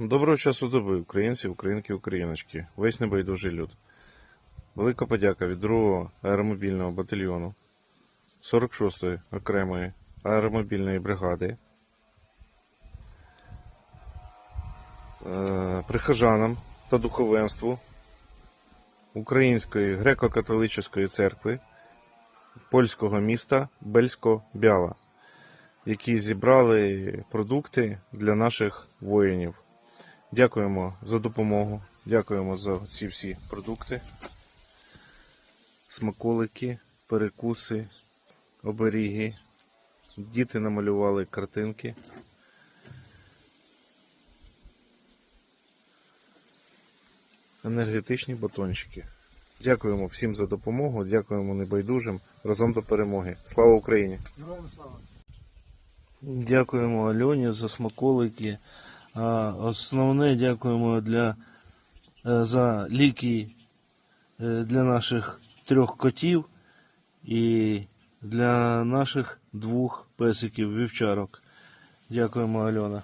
Доброго часу доби, українці, українки, україночки, весь небайдужий люд. Велика подяка від 2-го аеромобільного батальйону 46-ї окремої аеромобільної бригади. е, Прихожанам та духовенству Української греко-католицької церкви польського міста Бельсько-Бяла, які зібрали продукти для наших воїнів. Дякуємо за допомогу. Дякуємо за ці всі продукти. Смаколики, перекуси, оберіги. Діти намалювали картинки. Енергетичні батончики. Дякуємо всім за допомогу, дякуємо небайдужим. Разом до перемоги. Слава Україні! Дякуємо Альоні за смаколики. А основне дякуємо для, е, за ліки е, для наших трьох котів і для наших двох песиків вівчарок. Дякуємо, Альона.